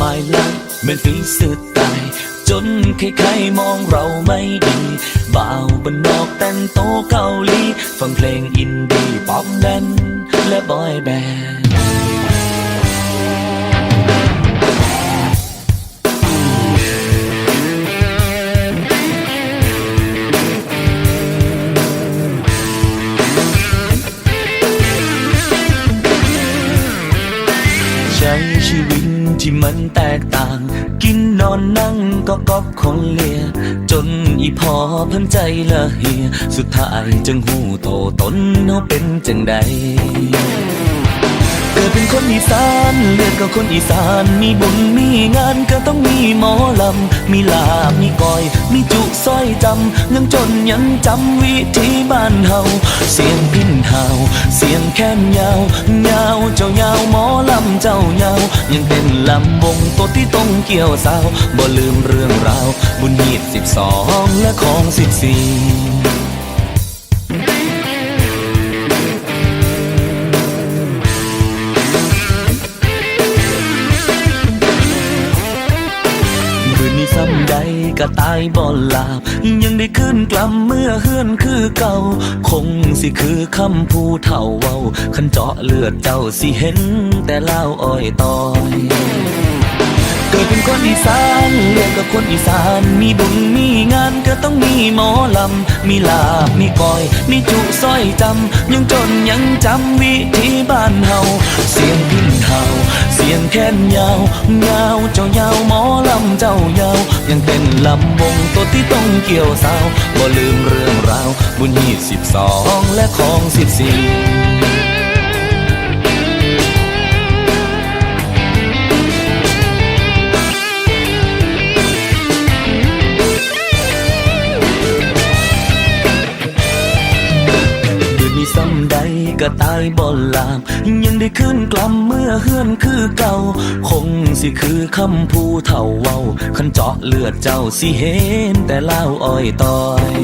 my life เหมือนฝีสุดตายจนใครๆมองเราไม่ดีบ่าวบนนอกแต่งโตเกาหลี ฟังเพลงอินดี้ป๊อปแดนและบอยแบนด์ ที่มันแตกต่าง กินนอนนั่งก็ก๊อกคนเลีย จนอีพอเพิ่นใจละเฮีย สุดท้ายจึงหูโตตนเขาเป็นจังใด คนอีสานเลือดก็คนอีสานมีบุญมีงานก็ต้องมีหมอลำ มีลาบมีก้อย มีจุสร้อยจำยังจนยังจำวิธีบ้านเฮาเสียงพินเฮาเสียงแค้นยาวยาวเจ้ายาวหมอลำเจ้ายาวยังเป็นลำวงตัวที่ต้องเกี่ยวสาวบ่ลืมเรื่องราวบุญหีดสิบสองและของสิบสี่ คืนนี้ซ้ำใดก็ตายบ่หลาบ ยังได้ขึ้นกลับเมื่อเฮือนคือเก่า คงสิคือคำผู้เฒ่าเว้าคันเจาะเลือดเจ้าสิเห็น แต่เล่าอ้อยตอยเกิดเป็นคนอีสานเรียกกับคนอีสาน มีบุญมีงานก็ต้องมีหมอลำ มีลาบ มีก้อย มีจุสร้อยจำ ยังจนยังจำวิธีบ้านเฮา เสียงพิน แค้นยาวยาวเจ้ายาวหมอลำเจ้ายาว ยังเป็นลำวงตัวที่ต้องเกี่ยวสาวบ่ลืมเรื่องราว บุญหีสิบสองและของสิบสี่ ก็ตายบ่หลาบยังได้ขึ้นกลับเมื่อเฮือนคือเก่า คงสิคือคำผู้เฒ่าเว้าคันเจาะเลือดเจ้าสิเห็นแต่เล่าอ้อยตอย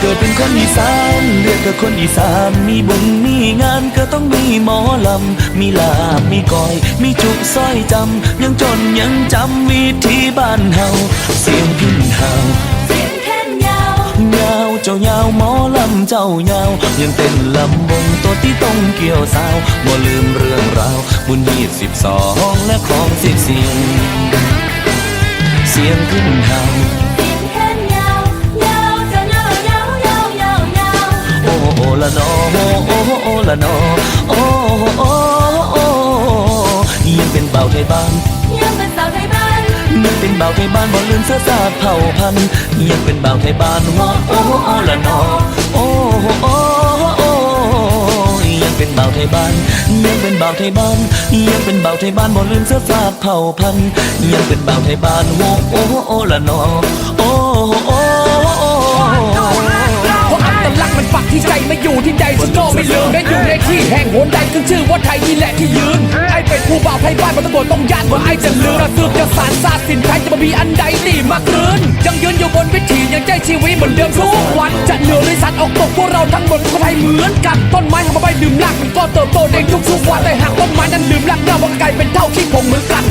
เกิดเป็นคนอีสานเรียกกับคนอีสาน มีบุญมีงานก็ต้องมีหมอลำ มีลาบมีก้อย มีจุสร้อยจำ ยังจนยังจำวิธีบ้านเฮา เสียงพินเฮา เจ้ายาว ยังเป็นลำวงตัวที่ต้องเกี่ยวสาวบ่ลืมเรื่องราว บุญยีสิบสองและของสิบสี่เสียงขึ้นเฮาเสียงแค้นยาวยาวจะยาวยาวยาวยาวยาวโอ้โอละนอโอ้โอละนอโอ้โอโอยังเป็นเบาไทยบ้านยังเป็นสาวไทยบ้านยังเป็นเบาไทยบ้านบ่ลืมเสื้อสาดเผ่าพันยังเป็นเบาไทยบ้านโอ้โอโอละนอโอ้ โอ้โอ้ยังเป็นเบาไทยบ้าน ยังเป็นเบาไทยบ้าน ยังเป็นเบาไทยบ้านบ่ลืมเสื้อสาเผ่าพันธุ์ยังเป็นเบาไทยบ้านโอ้โอ้โอ้ละนอโอ้โอ้โอ้เพราะอัตลักษณ์มันปักที่ใจไม่อยู่ที่ใดฉันก็ไม่ลืมและอยู่ในที่แห่งหนใดขึ้นชื่อว่าไทยนี่แหละที่ยืนไอ้เป็นผู้บ่าวไทยบ้านมันตำรวจต้องย่านว่าไอ้จะลืมกระซืบจะสารซาสินไทยจะมามีอันใดตีมาคืนยังยืนอยู่บนวิถียังใจชีวิตเหมือนเดิมทุก เราทั้งหมดคนไทยเหมือนกันต้นไม้หักมาใบลืมรากมันก็เติบโตเด้งทุกๆวันแต่หากต้นไม้นั้นดื่มรากเน่าว่าไกลเป็นเท่าขี้ผงเหมือนกัน